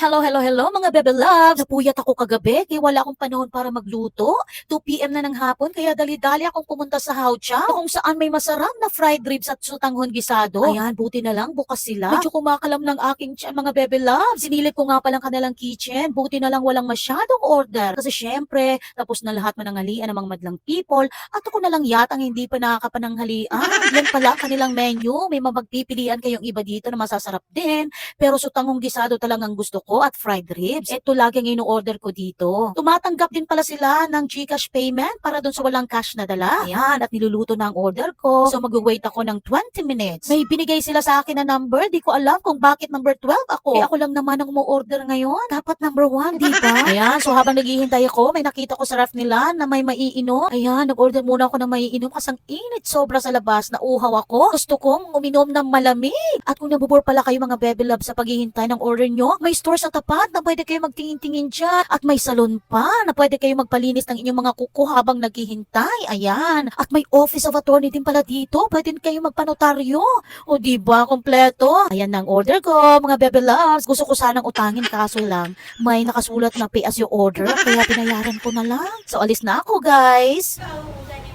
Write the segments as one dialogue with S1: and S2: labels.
S1: Hello, hello, hello mga bebe loves! Napuyat ako kagabi kaya wala akong panahon para magluto. 2pm na ng hapon kaya dali-dali akong pumunta sa Haucha kung saan may masarap na fried ribs at sutanghon gisado. Ayan, buti na lang bukas sila. Medyo kumakalam ng aking tiyan mga bebe loves. Sinilip ko nga palang kanilang kitchen. Buti na lang walang masyadong order. Kasi syempre, tapos na lahat mananghalian ng mga madlang people at ako na lang yatang hindi pa nakakapananghalian. Yan pala ang kanilang menu. May mapagpipilian kayong iba dito na masasarap din. Pero sutanghong gisado talagang gusto ko at fried ribs. Ito lagi ang ino-order ko dito. Tumatanggap din pala sila ng Gcash payment para dun sa walang cash na dala. Ayan, at niluluto na ang order ko. So mag-wait ako ng 20 minutes. May binigay sila sa akin na number. Di ko alam kung bakit number 12 ako. Eh ako lang naman ang mo-order ngayon. Dapat number 1, di ba? Ayan, so habang naghihintay ako, may nakita ko sa ref nila na may maiinom. Ayan, nag-order muna ako ng maiinom kasi ang init sobra sa labas na uhaw ako. Gusto kong uminom ng malamig. At kung nabubor pala kayo mga bebe love sa paghihintay ng order nyo, may store sa tapat na pwede kayo magtingin-tingin dyan. At may salon pa na pwede kayo magpalinis ng inyong mga kuko habang naghihintay. Ayan. At may office of attorney din pala dito. Pwede din kayo magpanotaryo. O di ba kompleto? Ayan na ang order ko, mga bebe loves. Gusto ko sanang utangin kaso lang may nakasulat na pay as you order kaya pinayaran ko na lang. So alis na ako guys.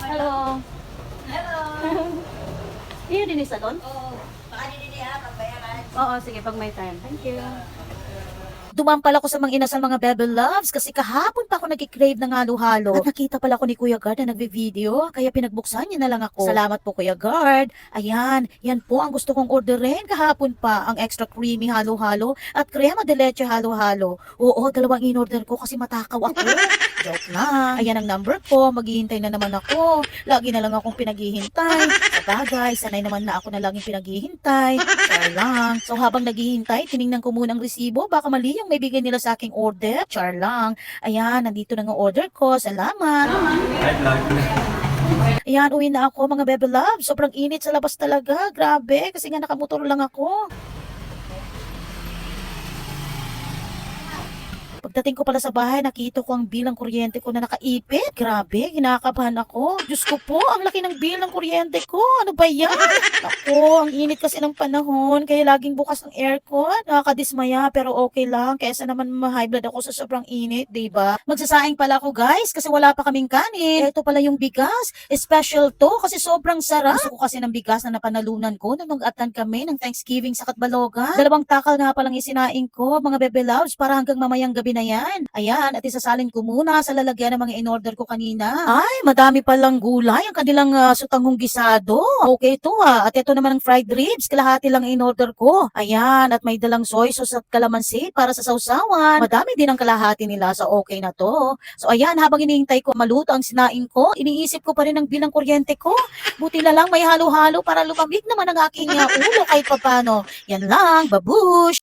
S1: Hello.
S2: Hello.
S1: Iyo din sa salon?
S2: Oo. Baka din din ha, pagbayaran.
S1: Oo, sige, pag may time. Thank you. Dumampal ako sa mga inasal mga bebe loves kasi kahapon pa ako nag-crave ng halo-halo. At nakita pala ko ni Kuya Guard na nagbe-video, kaya pinagbuksan niya na lang ako. Salamat po Kuya Guard. Ayan, yan po ang gusto kong orderin kahapon pa, ang extra creamy halo-halo at crema de leche halo-halo. Oo, dalawang in-order ko kasi matakaw ako. Joke lang. Ayan ang number ko, maghihintay na naman ako. Lagi na lang akong pinaghihintay. Sa bagay, sanay naman na ako na laging pinaghihintay. Char lang. So habang naghihintay, tiningnan ko muna ang resibo. Baka mali yung may bigay nila sa aking order. Char lang. Ayan, nandito na ang order ko. Salamat. Ayan, uwi na ako mga bebe love. Sobrang init sa labas talaga. Grabe, kasi nga nakamotor lang ako. Pagdating ko pala sa bahay, nakita ko ang bilang kuryente ko na nakaipit. Grabe, kinakabahan ako. Diyos ko po, ang laki ng bill ng kuryente ko. Ano ba yan? Ako, ang init kasi ng panahon, kaya laging bukas ang aircon. Nakakadismaya, pero okay lang. Kesa naman ma-high blood ako sa sobrang init, ba? Magsasaing pala ako, guys, kasi wala pa kaming kanin. Ito pala yung bigas. Special to, kasi sobrang sarap. Gusto ko kasi ng bigas na napanalunan ko nung nag-atan kami ng Thanksgiving sa Katbalogan. Dalawang takal nga palang isinaing ko, mga bebe loves, para hanggang mamayang gabi na yan. Ayan, at isasalin ko muna sa lalagyan ng mga in-order ko kanina. Ay, madami palang gulay ang kanilang uh, sutanghong gisado. Okay to ah. At ito naman ang fried ribs, kalahati lang in-order ko. Ayan, at may dalang soy sauce at kalamansi para sa sausawan. Madami din ang kalahati nila sa okay na to. So ayan, habang hinihintay ko maluto ang sinaing ko, iniisip ko pa rin ang bilang kuryente ko. Buti na lang may halo-halo para lumamig naman ang aking uh, ulo kahit papano. Yan lang, babush!